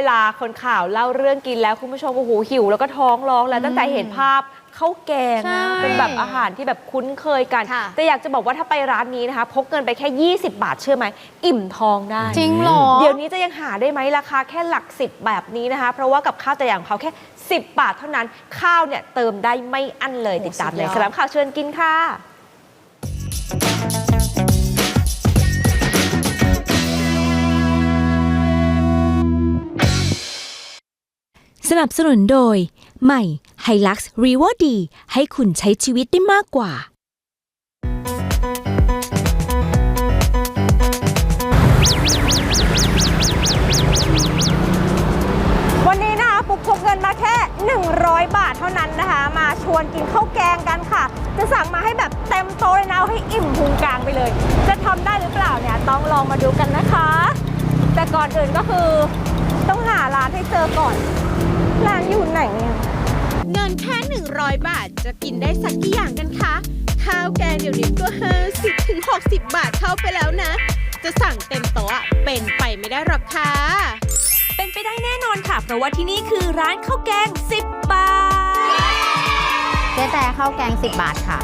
วลาคนข่าวเล่าเรื่องกินแล้วคุณผู้ชมโอ้โหหิว แล้วก็ท้องร้องแล้วตั้งแต่เห็นภาพข้าวแกงใช่นะเป็นแบบอาหารที่แบบคุ้นเคยกัน ค่ะ แต่อยากจะบอกว่าถ้าไปร้านนี้นะคะ พกเงินไปแค่ 20 บาทเชื่อไหมอิ่มท้องได้ จริงเหรอ เดี๋ยวนี้จะยังหาได้ไหมราคาแค่หลักสิบแบบนี้นะคะ เพราะว่ากับข้าวแต่อย่างเขาแค่ 10 บาทเท่านั้นข้าวเนี่ยเติมได้ไม่อั้นเลยโอ้ติดตามสุดในยอดสลับข่าวเชิญกินค่ะ สนับสนุนโดย ใหม่ h i l u x r e w a r d ดีให้คุณใช้ชีวิตได้มากกว่า วันนี้นะคะปุ๊กพกเงินมาแค่ 100 บาทเท่านั้นนะคะ มาชวนกินข้าวแกงกันค่ะ จะสั่งมาให้แบบเต็มโต๊ะเลยนะเอาให้อิ่มพุงกลางไปเลย จะทำได้หรือเปล่าเนี่ยต้องลองมาดูกันนะคะ แต่ก่อนอื่นก็คือต้องหาร้านให้เจอก่อน ร้านอยู่ไหนเนี่ยเงินแค่ 100 บาทจะกินได้สักกี่อย่างกันคะ ข้าวแกงเดี๋ยวนี้ก็ 50ถึง60 บาทเข้าไปแล้วนะ จะสั่งเต็มโต๊ะอะเป็นไปไม่ได้หรอกค่ะ เป็นไปได้แน่นอนค่ะ เพราะว่าที่นี่คือร้านข้าวแกง 10 บาท เจ๊แต่ข้าวแกง 10 บาทค่ะ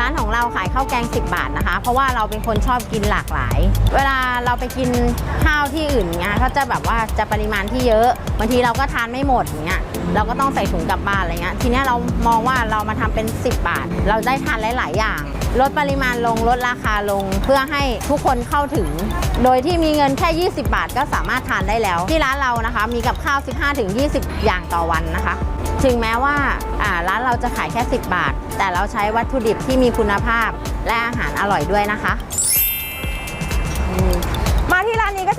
ร้านของเราขายข้าวแกง 10 บาทนะคะ เพราะว่าเราเป็นคนชอบกินหลากหลาย เวลาเราไปกินข้าวที่อื่นเงี้ยเขาจะแบบว่าจะปริมาณที่เยอะบางทีเราก็ทานไม่หมดอย่างเงี้ยเราก็ต้องใส่ถุงกลับบ้านอะไรเงี้ยทีเนี้ยเรามองว่าเรามาทำเป็น 10 บาท เราได้ทานหลาย ๆ อย่าง ลดปริมาณลงลดราคาลงเพื่อให้ทุกคนเข้าถึง โดยที่มีเงินแค่ 20 บาทก็สามารถทานได้แล้ว ที่ร้านเรานะคะ มีกับข้าว 15-20 อย่างต่อวันนะคะ ถึงแม้ว่าร้านเราจะขายแค่ 10 บาท แต่เราใช้วัตถุดิบที่มีคุณภาพ และอาหารอร่อยด้วยนะคะ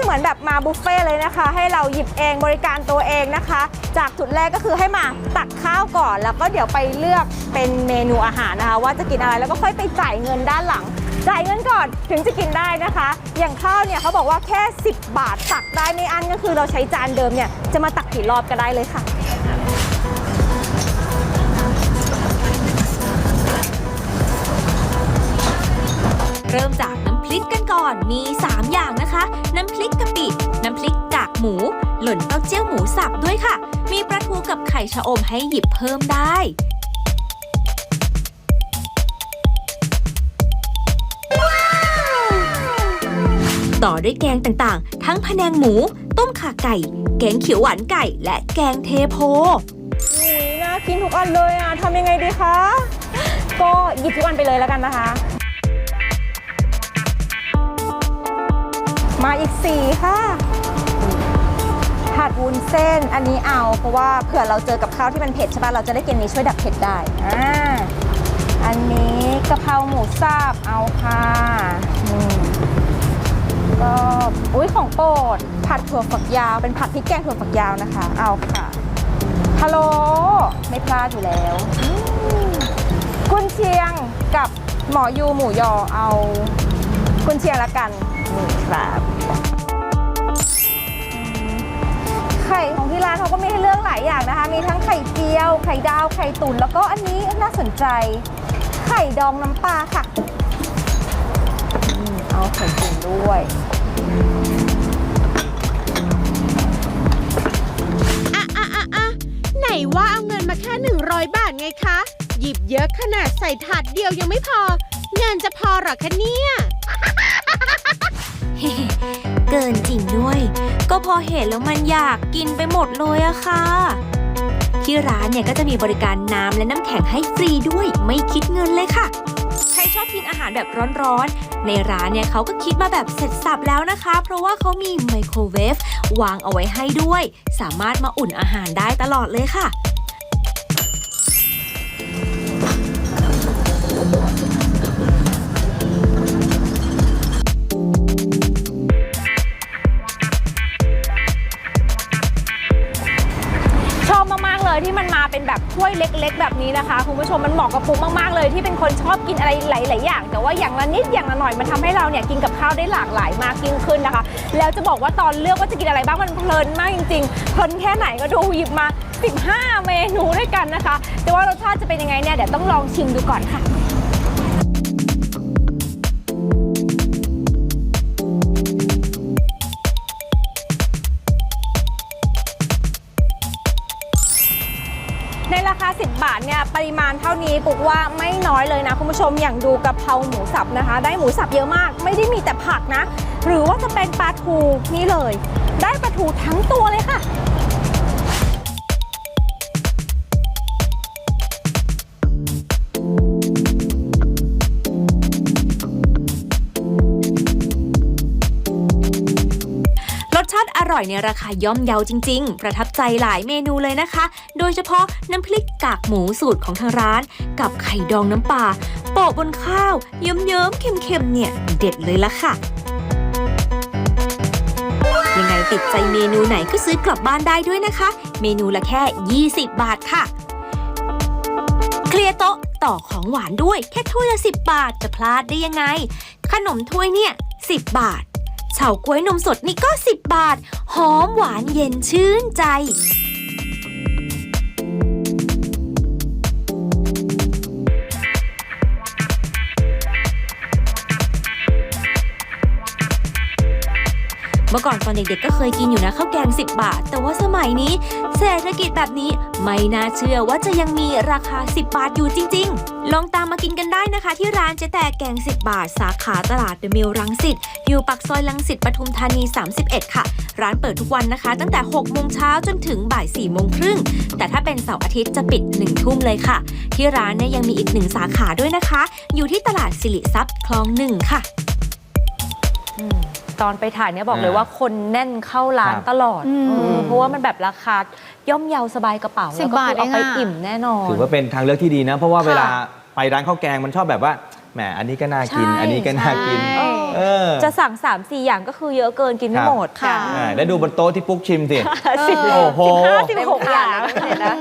เหมือนแบบมาบุฟเฟ่เลยนะคะ ให้เราหยิบเองบริการตัวเองนะคะ จากจุดแรกก็คือให้มาตักข้าวก่อน แล้วก็เดี๋ยวไปเลือกเป็นเมนูอาหารนะคะ ว่าจะกินอะไรแล้วก็ค่อยไปจ่ายเงินด้านหลังจ่ายเงินก่อนถึงจะกินได้นะคะ อย่างข้าวเนี่ยเขาบอกว่าแค่ 10 บาทตักได้ไม่อั้นก็คือเราใช้จานเดิมเนี่ยจะมาตักกี่รอบก็ได้เลยค่ะเริ่มจาก พริกกันก่อนมี 3 อย่างนะคะ น้ำพริกกะปิ น้ำพริกกากหมู หล่นเต้าเจี้ยวหมูสับด้วยค่ะ มีปลาทูกับไข่ชะอมให้หยิบเพิ่มได้ต่อด้วยแกงต่างๆ ทั้งพะแนงหมู ต้มข่าไก่ แกงเขียวหวานไก่ และแกงเทโพอุ้ยน่ากินทุกอันเลยอะทำยังไงดีคะ ก็หยิบทุกอันไปเลยแล้วกันนะคะ มาอีกสีค่ะผัดวุ้นเส้นอันนี้เอา เพราะว่าเผื่อเราเจอกับข้าวที่มันเผ็ดใช่ป่ะเราจะได้กินนี้ช่วยดับเผ็ดได้อ่าอันนี้กะเพราหมูสับเอาค่ะก็อุ้ยของโปรดผัดถั่วฝักยาวเป็นผัดพริกแกงถั่วฝักยาวนะคะ เอาค่ะฮัลโหลไม่พลาดอยู่แล้วกุนเชียงกับหมอยูหมูยอเอากุนเชียงละกัน นี่ครับไข่ของที่ร้านเขาก็มีให้เลือกหลายอย่างนะคะ มีทั้งไข่เจียว ไข่ดาว ไข่ตุ๋น แล้วก็อันนี้น่าสนใจ ไข่ดองน้ำปลาค่ะอืมเอาไข่ตุ๋นด้วย อะอะอะอะไหนว่าเอาเงินมาแค่ 100 บาทไงคะ หยิบเยอะขนาดใส่ถาดเดียวยังไม่พอ เงินจะพอเหรอคะเนี่ย เกินจริงด้วย ก็พอเห็นแล้วมันอยากกินไปหมดเลยอะค่ะ ที่ร้านเนี่ยก็จะมีบริการน้ำและน้ำแข็งให้ฟรีด้วย ไม่คิดเงินเลยค่ะ ใครชอบกินอาหารแบบร้อนๆ ในร้านเนี่ยเขาก็คิดมาแบบเสร็จสับแล้วนะคะ เพราะว่าเขามีไมโครเวฟวางเอาไว้ให้ด้วย สามารถมาอุ่นอาหารได้ตลอดเลยค่ะ เป็นแบบถ้วยเล็ก ๆ แบบนี้นะคะคุณผู้ชมมันเหมาะกับปุ๊กมากๆเลยที่เป็นคนชอบกินอะไรหลาย ๆ อย่าง แต่ว่าอย่างละนิดอย่างละหน่อยมันทำให้เราเนี่ยกินกับข้าวได้หลากหลายมากยิ่งขึ้นนะคะ แล้วจะบอกว่าตอนเลือกว่าจะกินอะไรบ้างมันเพลินมากจริงๆเพลินแค่ไหนก็ดูหยิบมา 15 เมนูด้วยกันนะคะ แต่ว่ารสชาติจะเป็นยังไงเนี่ยเดี๋ยวต้องลองชิมดูก่อนค่ะานเท่านี้ปุกว่าไม่น้อยเลยนะคุณผู้ชมอย่างดูกะเพราหมูสับนะคะ ได้หมูสับเยอะมาก ไม่ได้มีแต่ผักนะ หรือว่าจะเป็นปลาทูนี่เลย ได้ปลาทูทั้งตัวเลยค่ะ ร่อยในราคาย่อมเยาจริง ๆ ประทับใจหลายเมนูเลยนะคะ โดยเฉพาะน้ำพริกกากหมูสูตรของทางร้าน กับไข่ดองน้ำปลาโปะบนข้าวเยิ้มๆเค็มๆเนี่ยเด็ดเลยละค่ะยังไงติดใจเมนูไหนก็ซื้อกลับบ้านได้ด้วยนะคะ เมนูละแค่ 20 บาทค่ะ เคลียร์โต๊ะต่อของหวานด้วยแค่ถ้วยละ10 บาทจะพลาดได้ยังไง ขนมถ้วยเนี่ย 10 บาท เฉาก๊วยนมสดนี่ก็ 10 บาท หอมหวานเย็นชื่นใจ มื่อก่อนตอนเด็กๆก็เคยกินอยู่นะข้าวแกง 10 บาท แต่ว่าสมัยนี้ เศรษฐกิจแบบนี้ไม่น่าเชื่อว่าจะยังมีราคา 10 บาทอยู่จริง ๆ ลองตามมากินกันได้นะคะ ที่ร้านเจ๊แต่แกง 10 บาท สาขาตลาดเดอะมิลรังสิตอยู่ปากซอยลังสิตปทุมธานี 31 ค่ะ ร้านเปิดทุกวันนะคะ ตั้งแต่6โมงเช้าจนถึงบ่าย4โมงครึ่งแต่ถ้าเป็นเสาร์อาทิตย์จะปิด1ทุ่มเลยค่ะ ที่ร้านเนี่ยยังมีอีกหนึ่งสาขาด้วยนะคะ อยู่ที่ตลาดสิริทรัพย์คลองหนึ่งค่ะ ตอนไปถ่ายเนี่ยบอกเลยอ่าว่าคนแน่นเข้าร้านครับ ตลอดอืมเออเพราะว่ามันแบบราคาย่อมเยาสบายกระเป๋าสิแล้วบก็บาทคือเอาไปเองอะ อิ่มแน่นอน ถือว่าเป็นทางเลือกที่ดีนะ เพราะว่าค่ะ เวลาไปร้านข้าวแกงมันชอบแบบว่าแหมอันนี้ก็น่ากิน ใช่ อันนี้ก็น่ากิน ใช่ เออจะสั่ง 3 4 อย่างก็คือเยอะเกินกินไม่ครับหมดค่ะ อ่าแล้วดูบนโต๊ะที่ปุ๊กชิมสิ สิบโอ้โหสิบห้าสิบหกอย่างเต็มถาดเลยนะนะ